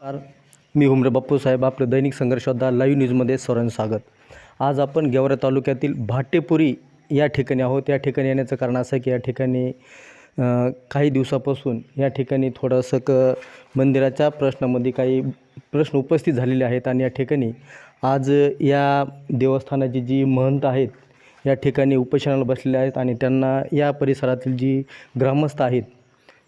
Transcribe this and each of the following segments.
नमस्कार. मी हुमरे बाप्पू साहेब आपलं दैनिक संघर्षोद्धा लाईव्ह न्यूजमध्ये स्वरण स्वागत. आज आपण गेवरा तालुक्यातील भाटेपुरी या ठिकाणी आहोत. या ठिकाणी येण्याचं कारण असं की या ठिकाणी काही दिवसापासून या ठिकाणी थोडंसं क मंदिराच्या प्रश्नामध्ये काही प्रश्न उपस्थित झालेले आहेत आणि या ठिकाणी आज या देवस्थानाची जी महंत आहेत या ठिकाणी उपोषणाला बसलेले आहेत आणि त्यांना या परिसरातील जी ग्रामस्थ आहेत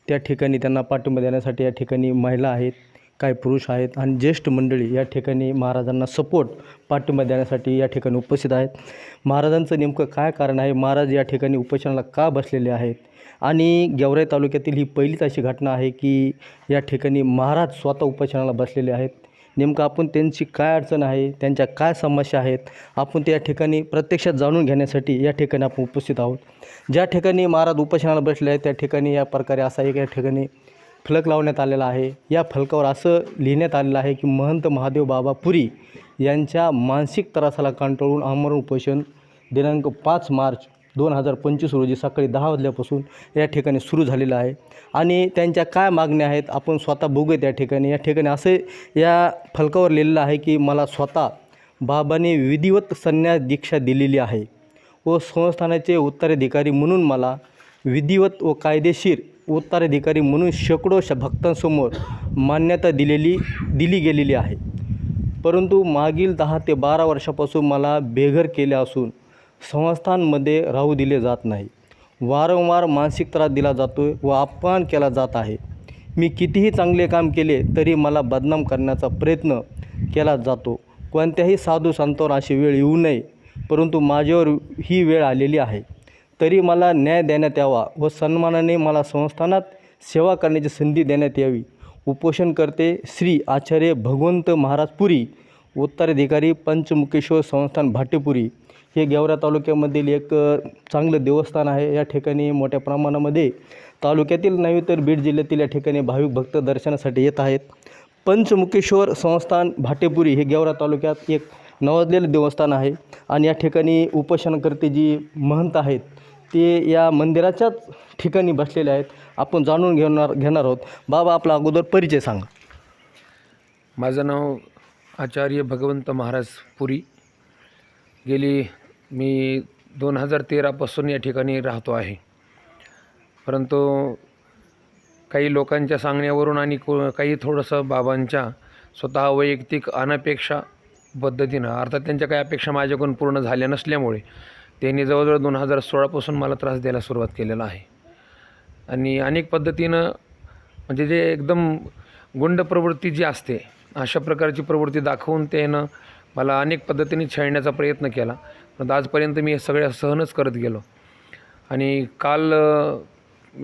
त्या ठिकाणी त्यांना पाठिंबा देण्यासाठी या ठिकाणी महिला आहेत. काय पुरुष आहेत आणि ज्येष्ठ मंडळी या ठिकाणी महाराजांना सपोर्ट पाठिंबा देण्यासाठी या ठिकाणी उपस्थित आहेत. महाराजांचं नेमकं काय कारण आहे? महाराज या ठिकाणी उपोषणाला का बसलेले आहेत? आणि गेवराई तालुक्यातील ही पहिलीच अशी घटना आहे की या ठिकाणी महाराज स्वतः उपोषणाला बसलेले आहेत. नेमकं आपण त्यांची काय अडचण आहे? त्यांच्या काय समस्या आहेत? आपण त्या ठिकाणी प्रत्यक्षात जाणून घेण्यासाठी या ठिकाणी आपण उपस्थित आहोत. ज्या ठिकाणी महाराज उपोषणाला बसले आहेत त्या ठिकाणी या प्रकारे असा एक या ठिकाणी फलक लावण्यात आलेला आहे. या फलकावर असं लिहिण्यात आलेलं आहे की महंत महादेव बाबा पुरी यांच्या मानसिक त्रासाला कंटाळून आमरण उपोषण दिनांक पाच मार्च दोन हजार पंचवीस रोजी सकाळी दहा वाजल्यापासून या ठिकाणी सुरू झालेलं आहे. आणि त्यांच्या काय मागण्या आहेत? आपण स्वतः बघूयात या ठिकाणी. या ठिकाणी असे या फलकावर लिहिलेलं आहे की मला स्वतः बाबाने विधिवत संन्यास दीक्षा दिलेली आहे. व संस्थानाचे उत्तराधिकारी म्हणून मला विधिवत व कायदेशीर उत्तराधिकारी म्हणून शेकडो श भक्तांसमोर मान्यता दिलेली दिली गेलेली आहे. परंतु मागील दहा ते बारा वर्षापासून मला बेघर केले असून संस्थांमध्ये राहू दिले जात नाही. वारंवार मानसिक त्रास दिला जातो व अपमान केला जात आहे. मी कितीही चांगले काम केले तरी मला बदनाम करण्याचा प्रयत्न केला जातो. कोणत्याही साधू संतांवर अशी वेळ येऊ नये परंतु माझ्यावर ही वेळ आलेली आहे. तरी मला न्याय देण्यात यावा व सन्मानाने मला संस्थानात सेवा करण्याची संधी देण्यात यावी. उपोषणकर्ते श्री आचार्य भगवंत महाराज पुरी उत्तराधिकारी पंचमुखेश्वर संस्थान भाटेपुरी. हे गेवरा तालुक्यामधील एक चांगलं देवस्थान आहे. या ठिकाणी मोठ्या प्रमाणामध्ये तालुक्यातील नव्हे तर बीड जिल्ह्यातील या ठिकाणी भाविक भक्त दर्शनासाठी येत आहेत. पंचमुखेश्वर संस्थान भाटेपुरी हे गेवरा तालुक्यात एक नवाजलेलं देवस्थान आहे. आणि या ठिकाणी उपोषणकर्ते जी महंत आहेत ते या मंदिराच्याच ठिकाणी बसलेले आहेत. आपण जाणून घेणार घेणार आहोत. बाबा आपला अगोदर परिचय सांगा. माझं नाव आचार्य भगवंत महाराज पुरी. गेली मी दोन हजार तेरापासून या ठिकाणी राहतो आहे. परंतु काही लोकांच्या सांगण्यावरून आणि को काही थोडंसं बाबांच्या स्वतः वैयक्तिक अनपेक्षा पद्धतीनं अर्थात त्यांच्या काही अपेक्षा माझ्याकडून पूर्ण झाल्या नसल्यामुळे त्यांनी जवळजवळ दोन हजार सोळापासून मला त्रास द्यायला सुरुवात केलेला आहे. आणि अनेक पद्धतीनं म्हणजे जे एकदम गुंड प्रवृत्ती जी असते अशा प्रकारची प्रवृत्ती दाखवून त्यानं मला अनेक पद्धतीने छळण्याचा प्रयत्न केला. परंतु आजपर्यंत मी सगळ्या सहनच करत गेलो. आणि काल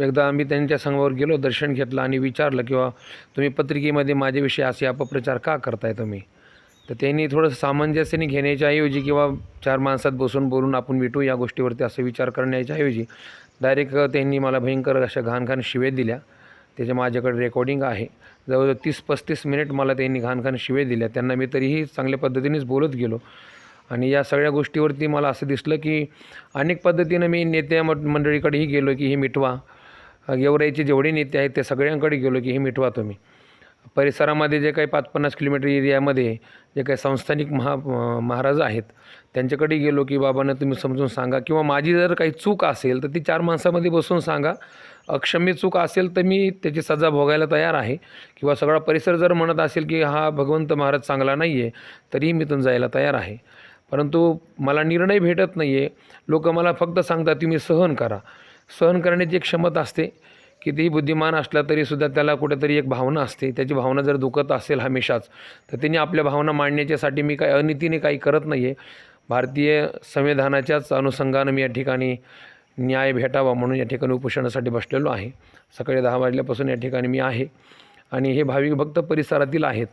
एकदा आम्ही त्यांच्या संघावर गेलो दर्शन घेतलं आणि विचारलं किंवा तुम्ही पत्रिकेमध्ये माझ्याविषयी असे अपप्रचार का करताय तुम्ही? तर त्यांनी थोडं सामंजस्याने घेण्याच्या ऐवजी किंवा चार माणसात बसून बोलून आपण मिटू या गोष्टीवरती असं विचार करण्याच्या ऐवजी डायरेक्ट त्यांनी मला भयंकर अशा घाणघाण शिवे दिल्या. त्याच्या माझ्याकडे रेकॉर्डिंग आहे. जवळजवळ तीस पस्तीस मिनिट मला त्यांनी घाणघाण शिवे दिल्या. त्यांना मी तरीही चांगल्या पद्धतीनेच बोलत गेलो. आणि या सगळ्या गोष्टीवरती मला असं दिसलं की अनेक पद्धतीनं मी नेत्या मंडळीकडेही गेलो की हे मिटवा. गेवराईचे जेवढे नेते आहेत ते सगळ्यांकडे गेलो की हे मिटवा तुम्ही. परिसरामध्ये जे काही पाच पन्नास किलोमीटर एरियामध्ये जे काही संस्थानिक महा महाराज आहेत त्यांच्याकडे गेलो की बाबांना तुम्ही समजून सांगा. किंवा माझी जर काही चूक असेल तर ती चार माणसामध्ये बसून सांगा. अक्षम्य चूक असेल तर मी त्याची सजा भोगायला तयार आहे. किंवा सगळा परिसर जर म्हणत असेल की हा भगवंत महाराज चांगला नाही आहे तरीही मी इथून जायला तयार आहे. परंतु मला निर्णय भेटत नाही आहे लोक मला फक्त सांगतात तुम्ही सहन करा. सहन करण्याची एक क्षमता असते. कितीही बुद्धिमान असला तरीसुद्धा त्याला कुठेतरी एक भावना असते. त्याची भावना जर दुखत असेल हमेशाच तर त्यांनी आपल्या भावना मांडण्याच्यासाठी मी काही अनितीने काही करत नाही आहे भारतीय संविधानाच्याच अनुषंगानं मी या ठिकाणी न्याय भेटावा म्हणून या ठिकाणी उपोषणासाठी बसलेलो आहे. सकाळी दहा वाजल्यापासून या ठिकाणी मी आहे आणि हे भाविक भक्त परिसरातील आहेत.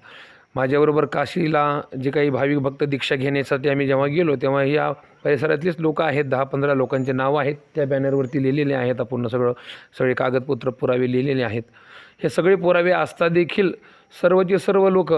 माझ्याबरोबर काशीला जे काही भाविक भक्त दीक्षा घेण्यासाठी आम्ही जेव्हा गेलो तेव्हा या परिसरातलीच लोक आहेत दहा पंधरा लोकांचे नावं आहेत. त्या बॅनरवरती लिहिलेले आहेत. पूर्ण सगळं सगळे कागदपत्र पुरावे लिहिलेले आहेत. हे सगळे पुरावे असता देखील सर्वचे सर्व लोक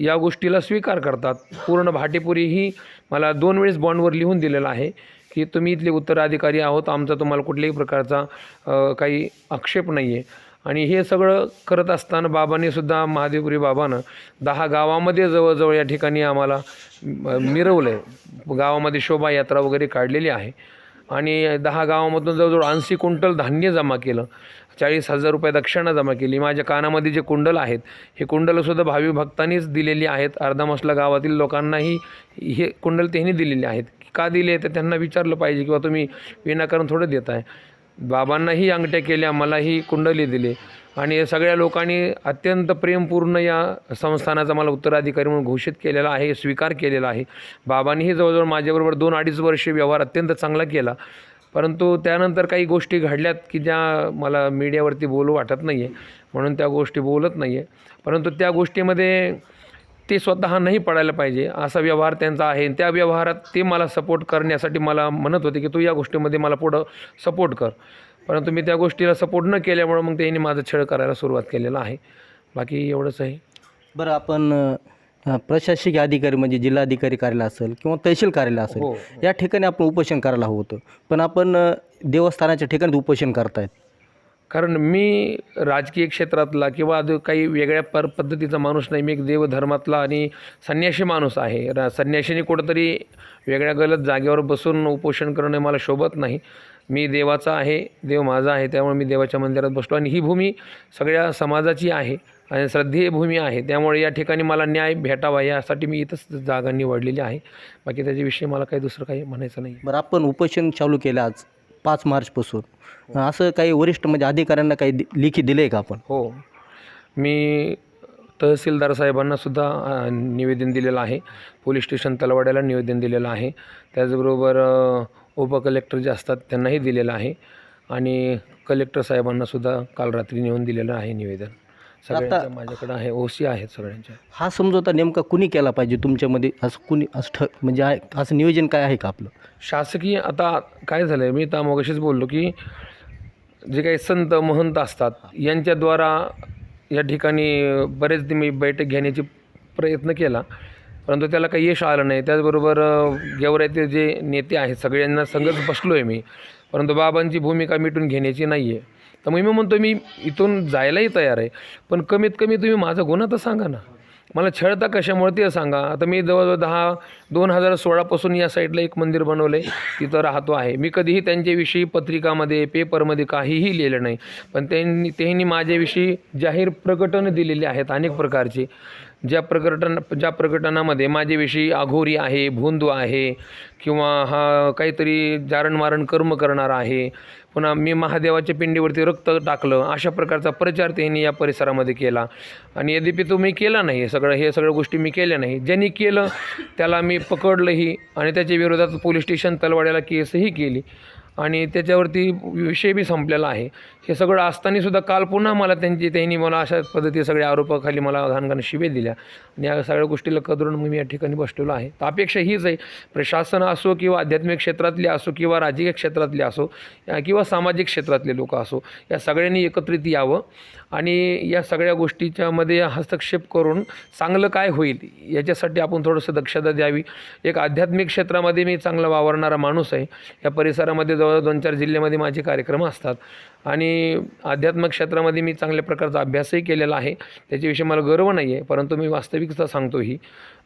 या गोष्टीला स्वीकार करतात. पूर्ण भाटेपुरी ही मला दोन वेळेस बॉन्डवर लिहून दिलेलं आहे की तुम्ही इथले उत्तराधिकारी आहोत. आमचा तुम्हाला कुठल्याही प्रकारचा काही आक्षेप नाही आहे आणि हे सगळं करत असताना बाबांनी सुद्धा महादेवपुरी बाबानं दहा गावामध्ये जवळजवळ या ठिकाणी आम्हाला मिरवलं आहे गावामध्ये शोभायात्रा वगैरे काढलेली आहे. आणि दहा गावामधून जवळजवळ ऐंशी क्विंटल धान्य जमा केलं. चाळीस हजार रुपये दक्षिणा जमा केली. माझ्या कानामध्ये जे कुंडल आहेत हे कुंडलंसुद्धा भावी भक्तांनीच दिलेली आहेत. अर्धामसला गावातील लोकांनाही हे कुंडल त्यांनी दिलेले आहेत. का दिले तर त्यांना विचारलं पाहिजे किंवा तुम्ही विनाकारण थोडं देत आहे बाबांनाही अंगठ्या केल्या मलाही कुंडली दिले. आणि या सगळ्या लोकांनी अत्यंत प्रेमपूर्ण या संस्थानाचा मला उत्तराधिकारी म्हणून घोषित केलेला आहे स्वीकार केलेला आहे. बाबांनीही जवळजवळ माझ्याबरोबर दोन अडीच वर्षे व्यवहार अत्यंत चांगला केला. परंतु त्यानंतर काही गोष्टी घडल्यात की ज्या मला मीडियावरती बोलू वाटत नाही आहे म्हणून त्या गोष्टी बोलत नाही आहे परंतु त्या गोष्टीमध्ये ते स्वतः नाही पडायला पाहिजे. असा व्यवहार त्यांचा आहे. त्या व्यवहारात ते मला सपोर्ट करण्यासाठी मला म्हणत होते की तू या गोष्टीमध्ये मला पुढं सपोर्ट कर. परंतु मी त्या गोष्टीला सपोर्ट न केल्यामुळं मग त्यांनी माझं छळ करायला सुरुवात केलेला आहे. बाकी एवढंच आहे. बरं आपण प्रशासकीय अधिकारी म्हणजे जिल्हाधिकारी कार्यालय असेल किंवा तहसील कार्यालय असेल हो. या ठिकाणी आपण उपोषण करायला हवं होतं. पण आपण देवस्थानाच्या ठिकाणी उपोषण करतायत. कारण मी राजकीय क्षेत्रातला किंवा काही वेगळ्या पर पद्धतीचा माणूस नाही मी एक देवधर्मातला आणि संन्याशी माणूस आहे. रा संन्याशीने कुठंतरी वेगळ्या गलत जागेवर बसून उपोषण करणं मला शोभत नाही. मी देवाचा आहे देव माझा आहे त्यामुळे मी देवाच्या मंदिरात बसतो आणि ही भूमी सगळ्या समाजाची आहे आणि श्रद्धेय भूमी आहे. त्यामुळे या ठिकाणी मला न्याय भेटावा यासाठी मी इथंच जागा निवडलेली आहे. बाकी त्याच्याविषयी मला काही दुसरं काही म्हणायचं नाही. बरं आपण उपोषण चालू केलं आज. पाच मार्चपासून. असं काही वरिष्ठ म्हणजे अधिकाऱ्यांना काही दि- लेखी दिलं आहे का आपण? हो. मी तहसीलदार साहेबांना सुद्धा अ, निवेदन दिलेलं आहे. पोलीस स्टेशन तलवाड्याला निवेदन दिलेलं आहे. त्याचबरोबर अ, उपकलेक्टर जे असतात त्यांनाही दिलेलं आहे. आणि कलेक्टर साहेबांना सुद्धा काल रात्री नेऊन दिलेलं आहे निवेदन. सगळ्यांच्या माझ्याकडे आहे ओसी आहेत सगळ्यांच्या. हा समजोता नेमका कुणी केला पाहिजे तुमच्यामध्ये? असं कुणी असं ठ म्हणजे आहे असं नियोजन काय आहे का आपलं? शासकीय आता काय झालं आहे मी तर मगाशीच बोललो की जे काही संत महंत असतात यांच्याद्वारा या ठिकाणी बरेच मी बैठक घेण्याची प्रयत्न केला परंतु त्याला काही यश आलं नाही. त्याचबरोबर गेवराचे जे नेते आहेत सगळ्यांना संगत बसलो आहे मी परंतु बाबांची भूमिका मिटून घेण्याची नाही आहे तर मग मी म्हणतो मी इथून जायलाही तयार आहे. पण कमीत कमी तुम्ही माझा गुन्हा तर सांगा ना. मला छळता कशामुळे ते सांगा. आता मी जवळजवळ दहा दोन हजार सोळापासून या साईडला एक मंदिर बनवलं आहे तिथं राहतो आहे. मी कधीही त्यांच्याविषयी पत्रिकामध्ये पेपरमध्ये काहीही लिहिलं नाही. पण त्यांनी त्यांनी माझ्याविषयी जाहीर प्रकटनं दिलेली आहेत अनेक प्रकारची. ज्या प्रकटन ज्या प्रकटनामध्ये माझ्याविषयी अघोरी आहे भोंदू आहे किंवा हा काहीतरी जारणमारण कर्म करणार आहे पुन्हा मी महादेवाच्या पिंडीवरती रक्त टाकलं अशा प्रकारचा प्रचार त्यांनी या परिसरामध्ये केला. आणि यद्यपि तो मी केला नाही सगळं हे सगळ्या गोष्टी मी केल्या नाही. ज्यांनी केलं त्याला मी पकडलंही आणि त्याच्या विरोधात पोलीस स्टेशन तलवाड्याला केसही केली. आणि त्याच्यावरती विषय बी संपलेला आहे. हे सगळं असतानासुद्धा काल पुन्हा मला त्यांची त्यांनी मला अशा पद्धती सगळ्या आरोपाखाली मला घाणघाण शिबे दिल्या. आणि या सगळ्या गोष्टीला कदरून मी या ठिकाणी बसलेलो आहे. तर अपेक्षा हीच आहे प्रशासन असो किंवा आध्यात्मिक क्षेत्रातले असो किंवा राजकीय क्षेत्रातले असो या- किंवा सामाजिक क्षेत्रातले लोक असो या सगळ्यांनी एकत्रित यावं. आणि या सगळ्या गोष्टीच्यामध्ये हस्तक्षेप करून चांगलं काय होईल याच्यासाठी आपण थोडंसं दक्षता द्यावी. एक आध्यात्मिक क्षेत्रामध्ये मी चांगला वावरणारा माणूस आहे. या परिसरामध्ये जवळजवळ दोन चार जिल्ह्यामध्ये माझे कार्यक्रम असतात. आणि आध्यात्मिक क्षेत्रामध्ये मी चांगल्या प्रकारचा अभ्यासही केलेला आहे. त्याच्याविषयी मला गर्व नाही आहे परंतु मी वास्तविकता सांगतो ही.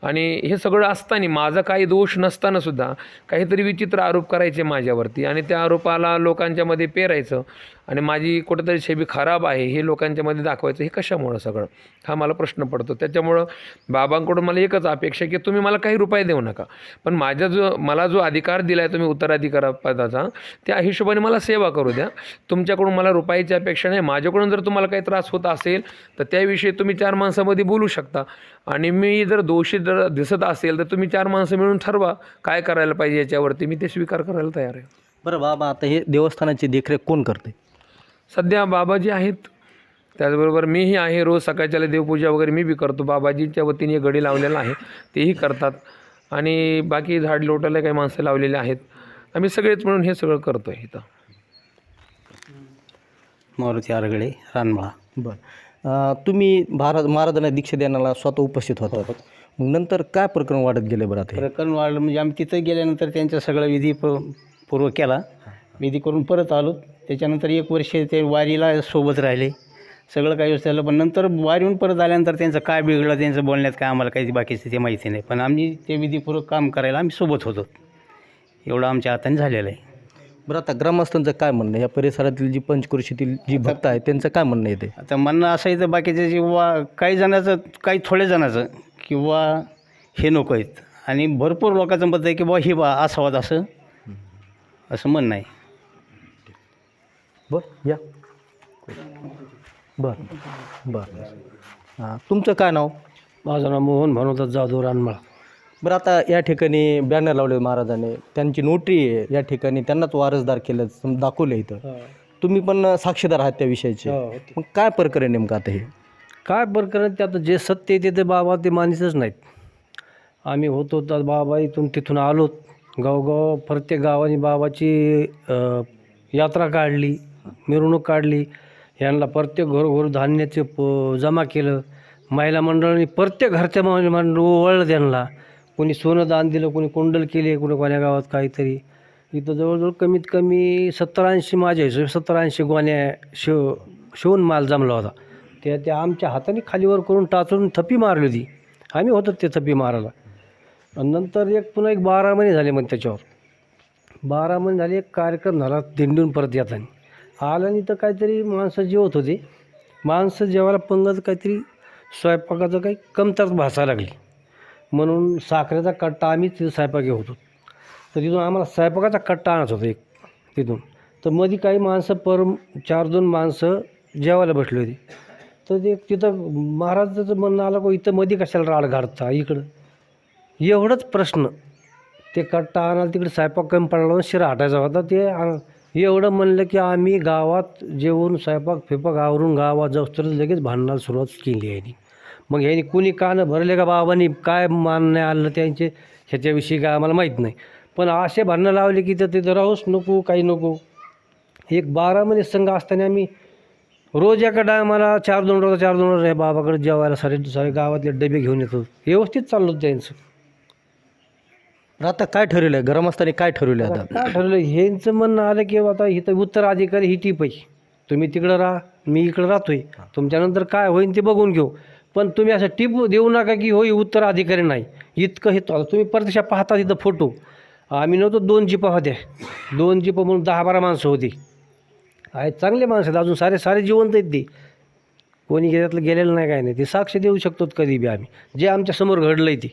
आणि हे सगळं असताना माझा काही दोष नसतानासुद्धा काहीतरी विचित्र आरोप करायचे माझ्यावरती आणि त्या आरोपाला लोकांच्यामध्ये पेरायचं आणि माझी कुठेतरी छबी खराब आहे हे लोकांच्यामध्ये दाखवायचं हे कशामुळं सगळं? हा मला प्रश्न पडतो. त्याच्यामुळं बाबांकडून मला एकच अपेक्षा की तुम्ही मला काही रुपये देऊ नका. पण माझा जो मला जो अधिकार दिला आहे तुम्ही उत्तराधिकारपदाचा त्या हिशोबाने मला सेवा करू द्या. तुमच्याकडून मला रुपयाची अपेक्षा नाही. माझ्याकडून जर तुम्हाला काही त्रास होत असेल तर त्याविषयी तुम्ही चार माणसामध्ये बोलू शकता. आणि मी जर दोषी जर दिसत असेल तर तुम्ही चार माणसं मिळून ठरवा काय करायला पाहिजे याच्यावरती. मी ते स्वीकार करायला तयार आहे. बरं बाबा आता हे देवस्थानाची देखरेख कोण करते? सध्या बाबाजी आहेत. त्याचबरोबर मीही आहे. रोज सकाळच्याला देवपूजा वगैरे मी बी करतो. बाबाजींच्या वतीने गडी लावलेला आहे. तेही करतात. आणि बाकी झाड लोटायला काही माणसं लावलेली आहेत. आम्ही सगळेच मिळून हे सगळं करतो आहे इथं. मारुती आरगडे रानमळा बरं. तुम्ही भारत महाराजांना दीक्षा देण्याला स्वतः उपस्थित होता. मग नंतर काय प्रकरण वाढत गेले बरं आता हे? प्रकरण वाढलं म्हणजे आम्ही तिथं गेल्यानंतर त्यांचा सगळा विधी प- पूर्व केला. विधी करून परत आलो. त्याच्यानंतर एक वर्ष ते वारीला सोबत राहिले. सगळं काही व्यवस्थित झालं. पण नंतर येऊन परत आल्यानंतर त्यांचं काय बिघडलं त्यांचं बोलण्यात काय आम्हाला काही बाकीचं ते माहिती नाही. पण आम्ही ते विधीपूर्वक काम करायला आम्ही सोबत होतो. एवढं आमच्या हाताने झालेलं आहे. बरं आता ग्रामस्थांचं काय म्हणणं आहे? या परिसरातील जी पंचकृषीतील जी भक्त आहे त्यांचं काय म्हणणं आहे ते आता म्हणणं असं आहे तर बाकीचं किंवा काही जणाचं काही थोड्या जणाचं किंवा हे नको आहेत. आणि भरपूर लोकांचं मत आहे की बुवा ही बा असावं असं. असं म्हणणं आहे. बरं या. बरं बरं. हां तुमचं काय नाव? माझं नाव मोहन भानुदास जाधव रानमळा. बरं आता या ठिकाणी बॅनर लावले महाराजांनी. त्यांची नोटरी आहे या ठिकाणी. त्यांनाच वारसदार केलं सम- दाखवलं इथं. तुम्ही पण साक्षीदार आहात त्या विषयाचे. मग काय प्रकरण नेमकं आता हे? काय प्रकरण? ते आता जे सत्य आहे ते बाबा ते मानितच नाहीत. आम्ही होतो तर बाबा इथून तिथून आलो गावगाव प्रत्येक गावाने बाबाची अ, यात्रा काढली मिरवणूक काढली. यांना प्रत्येक घरोघर धान्याचे प जमा केलं. महिला मंडळाने प्रत्येक घरच्या महिला मंडळ ओवळलं त्यांना. कोणी सोनं दान दिलं कोणी कुंडल केले कोणी कोण्या गावात काहीतरी. इथं जवळजवळ कमीत कमी सत्तर ऐंशी माझ्या हिशोब सत्तर ऐंशी गोण्या शिव शिवून माल जमला होता. त्या त्या आमच्या हाताने खालीवर करून टाचून थप्पी मारली होती. आम्ही होतो ते थप्पी मारायला. आणि नंतर एक पुन्हा एक बारा महिने झाले मग त्याच्यावर. बारा महिने झाले एक कार्यक्रम झाला दिंडून परत येताना. आणि तर काहीतरी माणसं जेवत होते. माणसं जेवायला पंगत काहीतरी स्वयंपाकाचं काही कमतरता भासायला लागली. म्हणून साखरेचा कट्टा आम्ही तिथं स्वयंपाक घेत होतो. तर तिथून आम्हाला स्वयंपाकाचा कट्टा आणत होता एक तिथून. तर मध्ये काही माणसं पर चार दोन माणसं जेवायला बसली होती. तर ते तिथं महाराजाचं म्हणणं आलं को इथं मध्ये कशाला राड घालता इकडं. एवढंच प्रश्न. ते कट्टा आणायला तिकडे स्वयंपाक कमी पडला शिरा हटायचा होता. ते एवढं म्हणलं की आम्ही गावात जेवून स्वयंपाक फिपाक आवरून गावात जाऊ तर लगेच भांडणाला सुरुवात केली आहे मग ह्यानी कुणी कानं भरले का बाबांनी? काय मान्य आलं त्यांचे? ह्याच्याविषयी काय आम्हाला माहीत नाही. पण असे भांडणं लावले की तर तिथं राहूच नको काही नको. एक बारा महिने संघ असताना आम्ही रोज एका टायमाला चार दोन रोज चार दोन रोज बाबाकडे जेवायला सारे सारे गावातले डबे घेऊन येतो. व्यवस्थित चाललो त्यांचं. आता काय ठरवलं आहे ग्रामस्थांनी काय ठरवलं आहे आता काय ठरलं ह्यांचं म्हणणं आलं की आता इथं उत्तराधिकारी ही टीप आहे. तुम्ही तिकडं राहा मी इकडं राहतोय. तुमच्यानंतर काय होईल ते बघून घेऊ. पण तुम्ही असं टीप देऊ नका की होई उत्तराधिकारी नाही. इतकं हे आता तुम्ही परदेशात पाहता तिथं फोटो. आम्ही नव्हतो दोन जिपा होत्या. दोन जीप म्हणून दहा बारा माणसं होती. आहेत चांगले माणसं आहेत अजून सारे सारे जिवंत आहेत ते. कोणी त्यातलं गेलेलं नाही काय नाही. ते साक्ष देऊ शकतो कधी बी आम्ही. जे आमच्यासमोर घडलं आहे ते.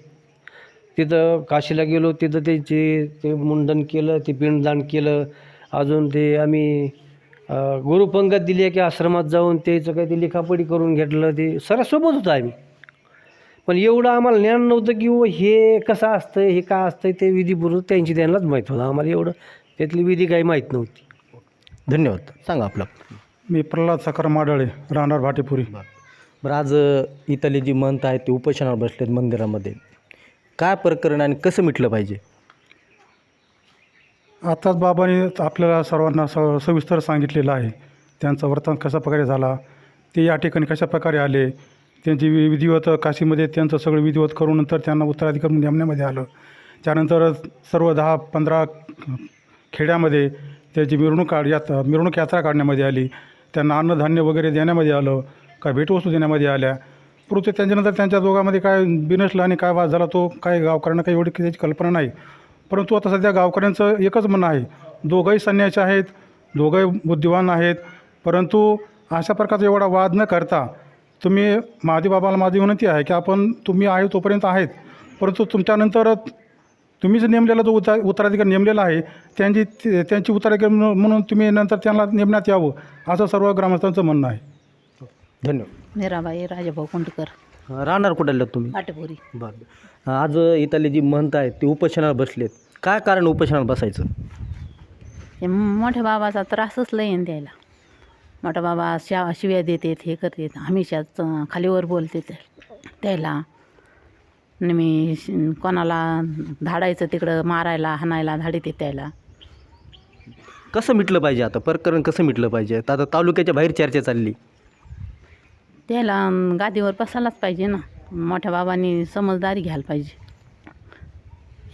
तिथं काशीला गेलो तिथं त्याचे ते मुंडन केलं ते पिंडदान केलं. अजून ते आम्ही गुरुपंगत दिली की आश्रमात जाऊन त्याचं काही ते लिखापडी करून घेतलं ते सरासोबत होतं आम्ही. पण एवढं आम्हाला ज्ञान नव्हतं की हो हे कसं असतं हे काय असतं ते विधीपूर्वक त्यांची त्यांनाच माहीत होतं. आम्हाला एवढं त्यातली विधी काही माहीत नव्हती. धन्यवाद. सांगा आपलं. मी प्रल्हाद साखर माडळे राहणार भाटेपुरी. बरं. आज इथले जी महंत आहेत ते उपोषणावर बसलेत मंदिरामध्ये. काय प्रकरण आणि कसं मिटलं पाहिजे? आत्ताच बाबाने आपल्याला सर्वांना स सविस्तर सांगितलेलं आहे. त्यांचा वर्तन कशा प्रकारे झाला ते या ठिकाणी कशा प्रकारे आले त्यांची वि विधिवत काशीमध्ये त्यांचं सगळं विधिवत करून नंतर त्यांना उत्तराधिकार म्हणून नेमण्यामध्ये आलं. त्यानंतर सर्व दहा पंधरा खेड्यामध्ये त्याची मिरवणूक काढ यात मिरवणूक यात्रा काढण्यामध्ये आली. त्यांना अन्नधान्य वगैरे देण्यामध्ये आलं काय भेटवस्तू देण्यामध्ये आल्या. परंतु त्यांच्यानंतर त्यांच्या दोघांमध्ये काय बिनसलं आणि काय वाद झाला तो काय गावकऱ्यांना काही एवढी त्याची कल्पना नाही. परंतु आता सध्या गावकऱ्यांचं एकच म्हणणं आहे. दोघंही संन्यासी आहेत दोघंही बुद्धिवान आहेत. परंतु अशा प्रकारचा एवढा वाद न करता तुम्ही महादेवबाबाला माझी विनंती आहे की आपण तुम्ही आहे तोपर्यंत आहेत. परंतु तुमच्यानंतर तुम्ही जे नेमलेला जो उत्तर उत्तराधिकारी नेमलेला आहे त्यांची ते- त्यांची उत्तराधिकारी म्हणून तुम्ही नंतर त्यांना नेमण्यात यावं असं सर्व ग्रामस्थांचं म्हणणं आहे. धन्यवाद. मीराबाई राजाभाऊ कुंडकर. राहणार कुठे आलात तुम्ही? पाटेपुरी बरं. आज इथले जी महंत आहेत ते उपोषणावर बसलेत. काय कारण उपोषणावर बसायचं? हे मोठ्या बाबाचा त्रासच लय आहे न द्यायला मोठा बाबा शा शिव्या देतात हे करतात हमेशाच खालीवर बोलते त्याला. मी कोणाला धाडायचं तिकडं मारायला हाणायला धाडीते त्याला. कसं मिटलं पाहिजे आता? प्रकरण कसं मिटलं पाहिजे? आता तालुक्याच्या बाहेर चर्चा चालली. त्याला गादीवर बसायलाच पाहिजे ना. मोठ्या बाबांनी समजदारी घ्यायला पाहिजे.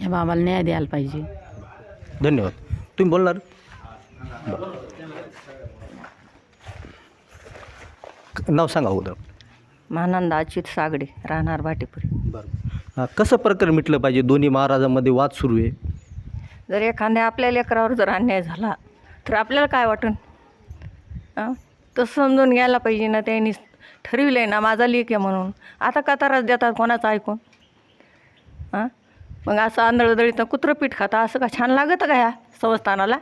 या बाबाला न्याय द्यायला पाहिजे. धन्यवाद. तुम्ही बोलणार? नाव सांगा अगोदर महानंदा अच्युत सागडे राहणार भाटीपुरी. बरं. कसं प्रकरण मिटलं पाहिजे? दोन्ही महाराजांमध्ये वाद सुरू आहे. जर एखाद्या आपल्या लेकरावर जर अन्याय झाला तर आपल्याला काय वाटून? हां? तसं समजून घ्यायला पाहिजे ना त्यांनी ठरविलं आहे ना माझा लेख आहे म्हणून. आता का त्रास देतात कोणाचं ऐकून? हां? मग असं आंधळदळीतं कुत्रं पीठ खाता असं का छान लागतं का ह्या संस्थानाला?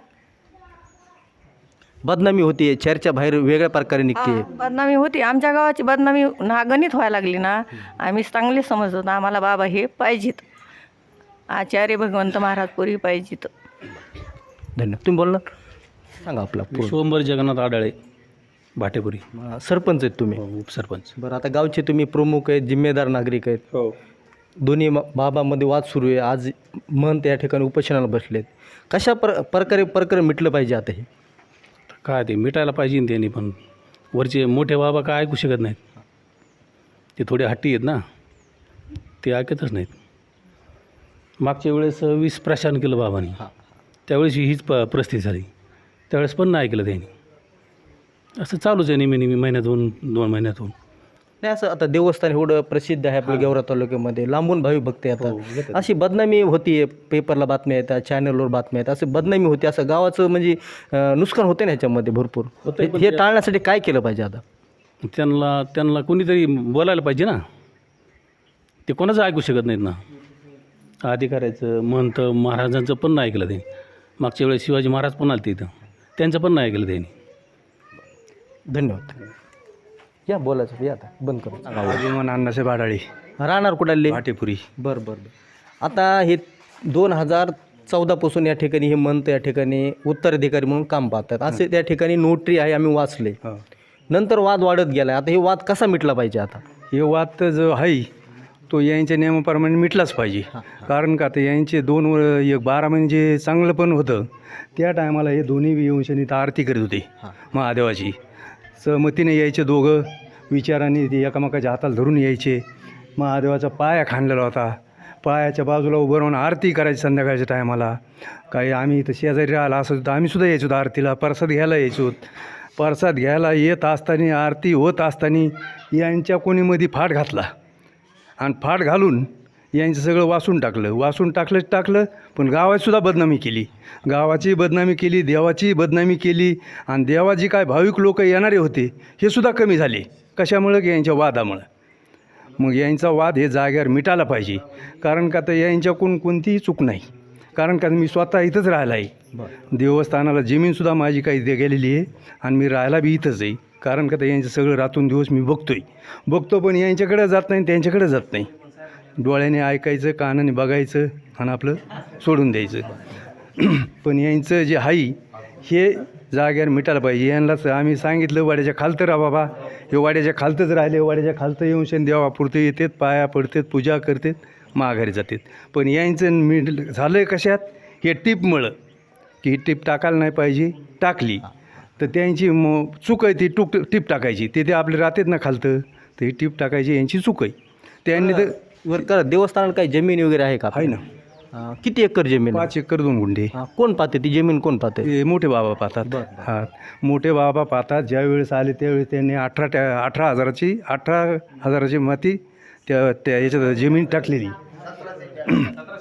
बदनामी होती चर्चा बाहेर वेगळ्या प्रकारे निघते. हा, बदनामी होती. आमच्या गावाची बदनामी नागणित व्हायला लागली ना आम्ही चांगले समजत होतो आम्हाला बाबा हे पाहिजेत. आचार्य भगवंत महाराज पुरी पाहिजेत. धन्यवाद. तुम्ही बोलणार? सांगा आपला पूर्ण. विश्वंभर जगन्नाथ आढाळे भाटेपुरी. अं, सरपंच आहेत तुम्ही. उपसरपंच. बरं आता गावचे तुम्ही प्रमुख आहेत जिम्मेदार नागरिक आहेत. हो. दोन्ही बाबामध्ये वाद सुरू आहे. आज महंत या ठिकाणी उपोषणाला बसलेत. कशा प्र प्रकारे प्रकरण मिटलं पाहिजे आता हे? काय ते मिटायला पाहिजे ना त्यांनी पण वरचे मोठे बाबा काय ऐकू शकत नाहीत. ते थोडे हट्टी आहेत ना. ते ऐकतच नाहीत. मागच्या वेळेस वीस प्रशासन केलं बाबांनी. त्यावेळेस हीच प परिस्थिती झाली. त्यावेळेस पण नाही ऐकलं त्यांनी. असं चालूच आहे नेहमी नेहमी महिन्यातून दोन महिन्यातून. नाही असं आता देवस्थान एवढं प्रसिद्ध आहे आपल्या गेवरा तालुक्यामध्ये. लांबून भावी भक्त येतात. अशी बदनामी होती पेपरला बातम्या येतात चॅनलवर बातम्या येतात. असं बदनामी होती असं गावाचं म्हणजे नुकसान होते ना ह्याच्यामध्ये भरपूर. हे हे टाळण्यासाठी काय केलं पाहिजे आता? त्यांना त्यांना कोणीतरी बोलायला पाहिजे ना. ते कोणाचं ऐकू शकत नाहीत ना. अधिकाऱ्याचं महंत महाराजांचं पण नाही ऐकलं त्यांनी. मागच्या वेळेस शिवाजी महाराज पण आले इथं. त्यांचं पण नाही ऐकलं त्यांनी. धन्यवाद. या बोलायचं या आता बंद करू. अभिमान अण्णासाहेब आढाळे राहणार कुठाले? भाटेपुरी बरं बरं बरं. आता हे दोन हजार चौदापासून या ठिकाणी हे मंत या ठिकाणी उत्तराधिकारी म्हणून काम पाहतात. असे त्या ठिकाणी नोटरी आहे आम्ही वाचले. नंतर वाद वाढत गेला आता हे वाद कसा मिटला पाहिजे आता? हे वाद तर जो आहे तो यांच्या नियमाप्रमाणे मिटलाच पाहिजे. कारण का तर यांचे दोन वर एक बारा महिने जे चांगलं पण होतं त्या टायमाला हे दोन्ही विवंशांनी तर आरती करीत होते महादेवाची. सहमतीने यायचे दोघं. विचाराने ते एकामेकाच्या हाताला धरून यायचे. महादेवाचा पाया खाणलेला होता. पायाच्या बाजूला उभं राहून आरती करायची संध्याकाळच्या टायमाला. काही आम्ही इथं शेजारी राहिला असं तर आम्हीसुद्धा यायचो आरतीला. प्रसाद घ्यायला यायचो. प्रसाद घ्यायला येत असताना आरती होत असताना यांच्या कोणीमध्ये फाट घातला. आणि फाट घालून यांचं सगळं वासून टाकलं. वासून टाकलं टाकलं पण गावाचीसुद्धा बदनामी केली. गावाची बदनामी केली देवाची बदनामी केली आणि देवाची काय भाविक लोक येणारे होते हे सुद्धा कमी झाले. कशामुळं? की यांच्या वादामुळं. मग यांचा वाद हे जाग्यावर मिटायला पाहिजे. कारण का तर यांच्याकडून कोणतीही चूक नाही. कारण का मी स्वतः इथंच राहिला आहे. देवस्थानाला जमीनसुद्धा माझी काही दे गेलेली आहे आणि मी राहायला बी इथंच आहे. कारण का तर यांचं सगळं रातून दिवस मी बघतोय. बघतो पण यांच्याकडे जात नाही त्यांच्याकडे जात नाही. डोळ्याने ऐकायचं कानाने बघायचं आणि आपलं सोडून द्यायचं. पण यांचं जे हाई हे जाग्यावर मिटायला पाहिजे. यांनाच आम्ही सांगितलं वाड्याच्या खालतं राहा बाबा. हे वाड्याच्या खालतंच राहिले. वाड्याच्या खालतं येऊन शेण देवापुरतं येतात पाया पडतात पूजा करतात माघारी जातात. पण यांचं मिट झालं कशात? हे टीपमुळं की ही टीप टाकायला नाही पाहिजे टाकली. तर त्यांची म चूक आहे ती टूक टीप टाकायची. ते ते आपले राहतात ना खालतं. तर ही टीप टाकायची यांची चूक आहे. त्यांनी तर वर करा. देवस्थानाला काही जमीन वगैरे आहे का? आहे ना. किती एकर जमीन आहे? पाच एकर दोन गुंडे. हा, कोण पाहते ती जमीन? कोण पाहते? ते मोठे बाबा पाहतात. हा मोठे बाबा पाहतात. ज्या वेळेस आले त्यावेळेस त्यांनी अठरा टॅ अठरा हजाराची अठरा हजाराची माती त्या त्या याच्यात जमीन टाकलेली.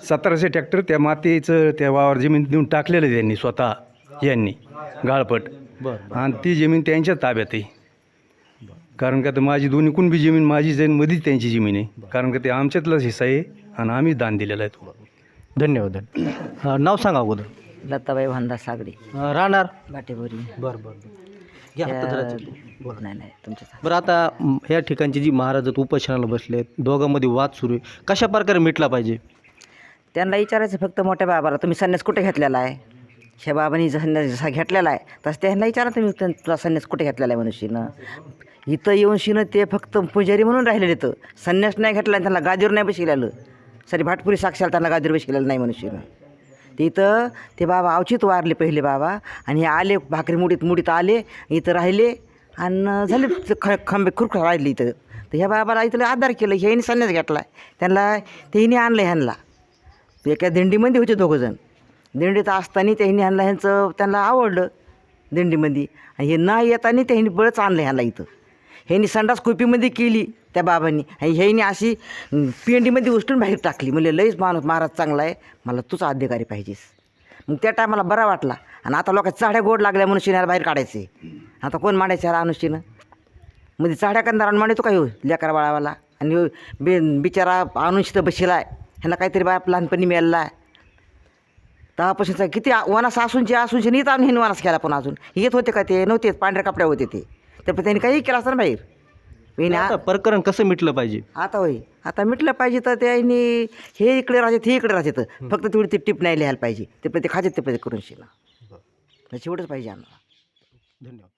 सतराशे ट्रॅक्टर त्या मातीचं त्या वावर जमीन देऊन टाकलेलं त्यांनी स्वतः यांनी गाळपट. बरं आणि ती जमीन त्यांच्या ताब्यात आहे. कारण का तर माझी दोन्ही कुणबी जमीन माझी जमीन मध्येच त्यांची जमीन आहे. कारण का ते आमच्यातलाच हिस्सा आहे आणि आम्ही दान दिलेला आहे तो धन्यवाद धन्यवाद. हा, नाव सांगा अगोदर. लताबाई भांदा सागडे अं, राहणार? भाटीपुरी बरं बरं. बोला. नाही नाही तुमच्या बरं आता म, ह्या ठिकाणची जी महाराज उपोषणाला बसले आहेत दोघांमध्ये वाद सुरू आहे. कशा प्रकारे मिटला पाहिजे? त्यांना विचारायचं फक्त मोठ्या बाबाला तुम्ही संन्यास कुठे घेतलेला आहे? ह्या बाबांनी संन्यास जसा घेतलेला आहे तसं त्यांना विचारा तुम्ही तुला संन्यास कुठे घेतलेला आहे मनुष्यनं? इथं येऊन शिनं ते फक्त पुजारी म्हणून राहिलेले तर संन्यास नाही घेतला आणि त्यांना गादीवर नाही बसलेलं सरी भाटपुरी साक्षाला त्यांना गादीवर बसलेलं नाही मनुष्यनं ते इथं ते बाबा अवचित वारले पहिले बाबा. आणि हे आले भाकरी मुडीत मुडीत आले इथं राहिले. आणि झाले ते ख खंबे खुरखुर राहिले इथं. तर ह्या बाबाला इथलं आधार केलं. ह्याने संन्यास घेतला. त्यांना तेही आणलं ह्यांना. एका दिंडीमध्ये होते दोघंजण दिंडीत असताना त्यांनी ह्यांना ह्यांचं त्यांना आवडलं दिंडीमध्ये. आणि हे न येताना त्यांनी बळच आणलं ह्याला इथं. ह्यांनी संडास कुपीमध्ये केली त्या बाबांनी. आणि ह्यांनी अशी पिंडीमध्ये पेंडीमध्ये उचलून बाहेर टाकली. म्हणजे लईच माणूस महाराज चांगला आहे. मला तुझा अधिकारी पाहिजेस. मग त्या टायमाला बरा वाटला. आणि आता लोकांच्या चाड्या गोड लागल्या म्हणून शिण्याला बाहेर काढायचे. आता कोण मांडायचं ह्याला अनुष्ठीनं मध्ये म्हणजे चाड्या कंदार मांडतो काही ह्यो लेकरा बाळावाला. आणि ह्यो बे बिचारा अनुष्ठित बशीला आहे ह्यांना काहीतरी बाप लहानपणी मिळालेला आहे. तेव्हापासूनचा किती वनास असूनचे असूनचे नीत आणून ह्यांनी वनास केला पण अजून. येत होते का ते? नव्हते पांढऱ्या कपड्या होते ते. तर पण त्यांनी काही केलं असतं ना बाहेर. आता प्रकरण कसं मिटलं पाहिजे? आता होय. आता मिटलं पाहिजे तर त्यांनी हे इकडे राहतात हे इकडे राहतात. फक्त तेवढी ती टिप नाही लिहायला पाहिजे. ते पण ते खातात ते पण करून शिना एवढंच पाहिजे आम्हाला. धन्यवाद.